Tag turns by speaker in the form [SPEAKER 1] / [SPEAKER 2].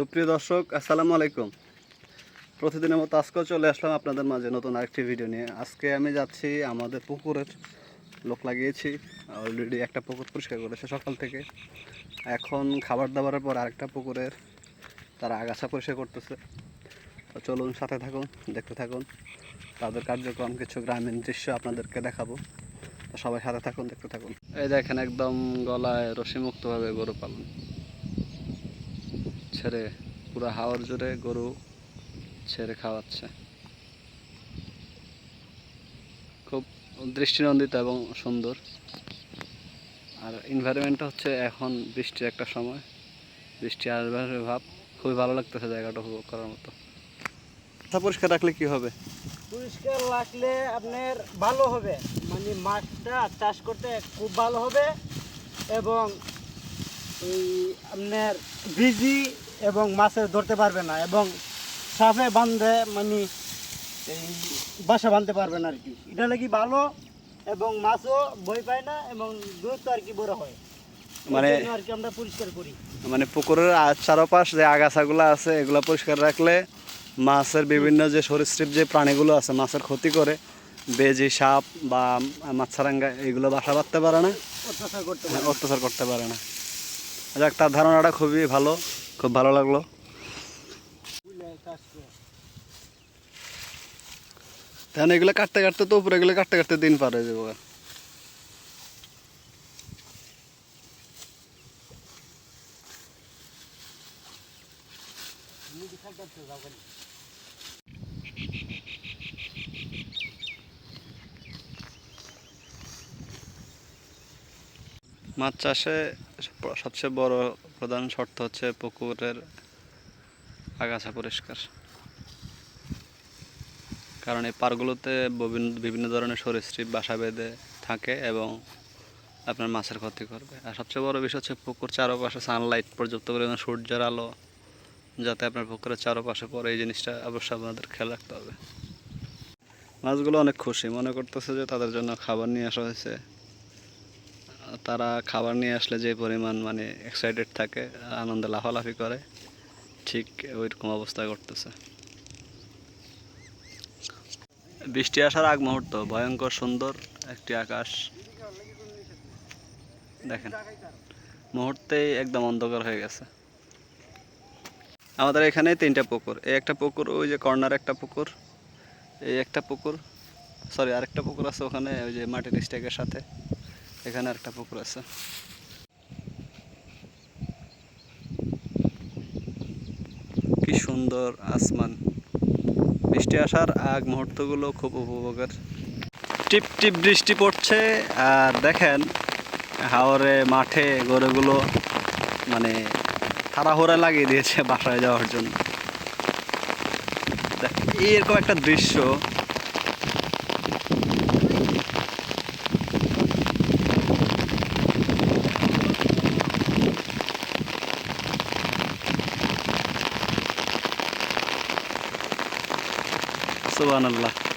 [SPEAKER 1] সুপ্রিয় দর্শক, আসসালামু আলাইকুম। প্রতিদিনের মতো আজকেও চলে আসলাম আপনাদের মাঝে নতুন আরেকটি ভিডিও নিয়ে। আজকে আমি যাচ্ছি আমাদের পুকুরের, লোক লাগিয়েছি অলরেডি একটা পুকুর পরিষ্কার করেছে সকাল থেকে। এখন খাবার দাবারের পর আরেকটা পুকুরের, তারা আগাছা পরিষ্কার করতেছে। তো চলুন সাথে থাকুন, দেখতে থাকুন। তাদের কার্যক্রম, কিছু গ্রামীণ দৃশ্য আপনাদেরকে দেখাবো। সবাই সাথে থাকুন, দেখতে থাকুন। এই দেখেন একদম গলায় রশিমুক্তভাবে গরু পালন। ছেড়ে পুরো হাওয়ার জোরে গরু ছেড়ে খাওয়াচ্ছে। খুব দৃষ্টিনন্দিত এবং সুন্দর। আর এনভায়রনমেন্টটা হচ্ছে এখন বৃষ্টির একটা সময়। বৃষ্টি আসবে ভাব, খুবই ভালো লাগতেছে জায়গাটা উপভোগ করার মতো। মাথা পরিষ্কার রাখলে কি হবে?
[SPEAKER 2] পরিষ্কার রাখলে আপনার ভালো হবে। মানে মাছটা চাষ করতে খুব ভালো হবে এবং এই আপনার বিজি এবং মাছের ধরতে পারবে না এবং সাফে বাঁধে মানে এই বাসা বাঁধতে পারবে না আর কি এটা লাগি ভালো এবং মাছও বই পায় না এবং দুধ আর কি বড় হয়।
[SPEAKER 1] মানে
[SPEAKER 2] আর কি আমরা পরিষ্কার করি।
[SPEAKER 1] মানে পুকুরের চারপাশ যে আগাছাগুলো আছে এগুলো পরিষ্কার রাখলে মাছের বিভিন্ন যে সরীসৃপ যে প্রাণীগুলো আছে মাছের ক্ষতি করে। বেজি সাপ বা মাছারাঙ্গা এগুলো বাসা বাঁধতে পারে না।
[SPEAKER 2] অত্যাচার করতে
[SPEAKER 1] অত্যাচার করতে পারে না। যাক তার ধারণাটা খুবই ভালো। খুব ভালো লাগল। ধান এগুলো কাটতে কাটতে তো উপরে এগুলো কাটতে কাটতে দিন পার হয়ে যাব মাছ চাষে সবচেয়ে বড় প্রধান শর্ত হচ্ছে পুকুরের আগাছা পরিষ্কার। কারণ এই পারগুলোতে বিভিন্ন ধরনের সরীসৃপ, বাসা বেঁধে থাকে এবং আপনার মাছের ক্ষতি করবে। আর সবচেয়ে বড় বিষয় হচ্ছে পুকুর চারপাশে সানলাইট পর্যাপ্ত পরিমাণ সূর্যের আলো যাতে আপনার পুকুরের চারপাশে পড়ে, এই জিনিসটা অবশ্যই আপনাদের খেয়াল রাখতে হবে। মাছগুলো অনেক খুশি, মনে করতেছে যে তাদের জন্য খাবার নিয়ে আসা হয়েছে। তারা খাবার নিয়ে আসলে যে পরিমাণ মানে এক্সাইটেড থাকে, আনন্দে লাফালাফি করে, ঠিক ওই রকম অবস্থা করতেছে বৃষ্টি আসার আগ মুহূর্ত, ভয়ঙ্কর সুন্দর একটি আকাশ। দেখেন, মুহূর্তেই একদম অন্ধকার হয়ে গেছে। আমাদের এখানে তিনটা পুকুর, এই একটা পুকুর, ওই যে কর্নার একটা পুকুর, এই একটা পুকুর সরি আরেকটা পুকুর আছে ওখানে, ওই যে মাটির স্টেকের সাথে। এখানে আরেকটা পুকুর আছে। কি সুন্দর আসমান। বৃষ্টি আসার আগ মুহূর্তগুলো খুব উপভোগের। টিপ টিপ বৃষ্টি পড়ছে, আর দেখেন, হাওরে, মাঠে গরুগুলো মানে তাড়াহুড়া লাগিয়ে দিয়েছে বাসায় যাওয়ার জন্য। এরকম একটা দৃশ্য Subhanallah.